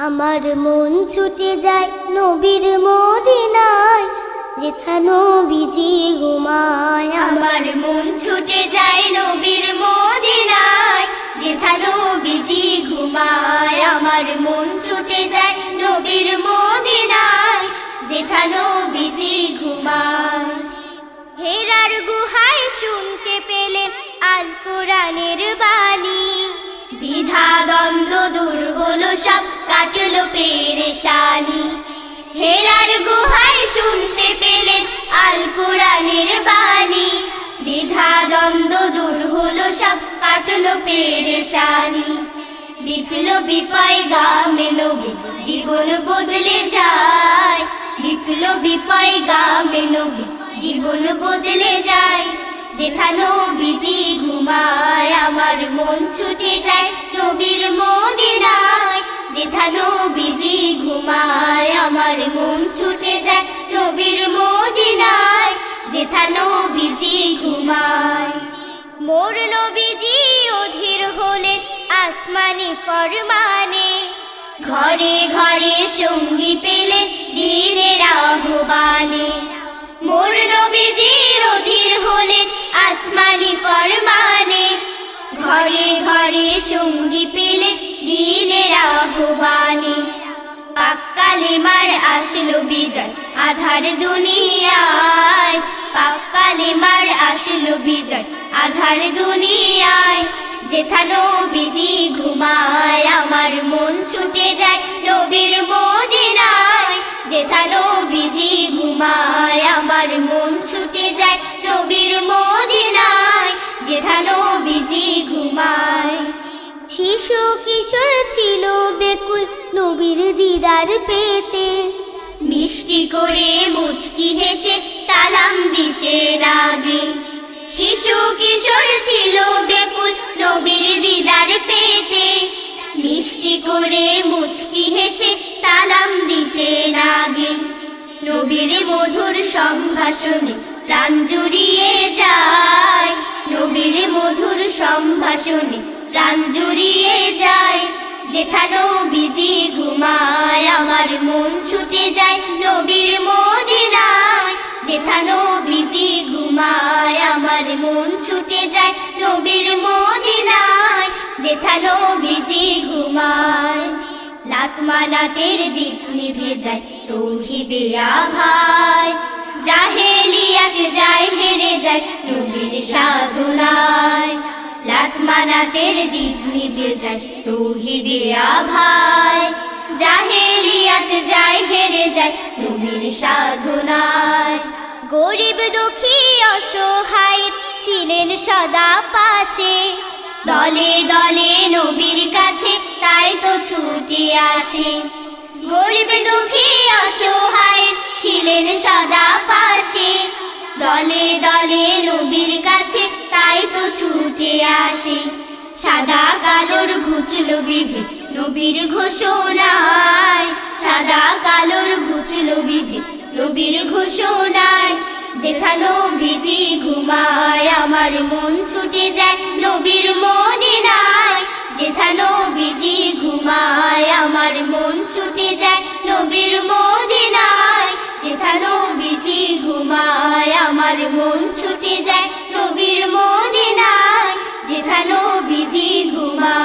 আমার মন ছুটে যায় নবীর মদিনায়, যেথা নবীজি ঘুমায় আমার মন ছুটে যায় নবীর মদিনায়, যেথা নবীজি ঘুমায় আমার মন ছুটে যায় নবীর মদিনায়, যেথা নবীজি ঘুমায়। হেরার গুহায় শুনতে পেলেন আল কোরআনের বাণী। দ্বিধা দ্বন্দ্ব সব কাটলো পেরেশানি। হেরার গুহায় শুনতে পেলেন আল কোরআনের বাণী। দ্বিধা দ্বন্দ্ব দূর হলো, সব কাটলো পেরেশানি। বিপ্লবী গামে নবী, জীবন বদলে যায়। বিপ্লবী গামে নবী, জীবন বদলে যায়। যেথা নবীজি ঘুমায়, আমার মন ছুটে যায় নবীর যেথা নবীজি ঘুমায়, আমার মন ছুটে যায় নবীর মদিনায়। যেথা নবীজি ঘুমায়, মোর নবীজি অধীর হলেন আসমানি ফরমানে। ঘরে ঘরে সঙ্গী পেলে দিনের আহ্বানে। মোর নবীজি অধীর হলেন আসমানি ফরমানে। ঘরে ঘরে সঙ্গী পেলে দিনের আহ্বানে। পাক্কালে মার আসলো বিজয় আধার দুনিয়ায়। পাক্কালে মার আসলো বিজয় আধার দুনিয়ায়। যেথা নবীজি ঘুমায়, আমার মন ছুটে যায় নবীর মদিনায়। যেথা নবীজি ঘুমায়, আমার মন ছুটে যায় নবীর মদিনায়। যেথা নবীজি ঘুমায় শিশু কিশোর ছিল বেকুল নবীর দিদার পেতে। মিষ্টি করে মুচকি হেসে সালাম দিতে লাগে শিশু কিশোর ছিল বেকুল নবীর দিদার পেতে। মিষ্টি করে মুচকি হেসে সালাম দিতে লাগে নবীর মধুর সম্ভাষণে প্রাণ জুড়িয়ে যায়। নবীর মধুর সম্ভাষণে প্রাণ জুড়িয়ে যায়। যেথা নবীজি ঘুমায়, আমার মন ছুটে যায় নবীর মদিনায়। যেথা নবীজি ঘুমায়, আমার মন ছুটে যায় নবীর মদিনায়। যেথা নবীজি ঘুমায়, লাখ মানাতের দীপ নিভে যায় তৌহিদে আভায়। জাহেলিয়াত যায় হেরে যায় নবীর সাধনায়। লাখ মানাতের দীপ নিভে যায়। তৌহিদে আভায় জাহেলিয়াত যায়, হেরে যায় নবীর সাধনায় গরিব দুঃখী অসহায় ছিলেন সদা পাশে। দলে দলে নবীর কাছে তাই তো ছুটে আসে। গরিব দুঃখী অসহায় ছিলেন সদা পাশে। দলে দলে নবীর কাছে তাই তো ছুটে আসি। সাদা কালোর ঘুচলো বিভে নবীর ঘোষণায়। সাদা কালোর ঘুচলো বিভে নবীর ঘোষণায়। যেথা নবীজি ঘুমায়, আমার মন ছুটে যায় নবীর মদিনায়। যেথা নবীজি ঘুমায় আমার মন ছুটে যায় নবীর মদিনায়। যেখানে নবীজি ঘুমায়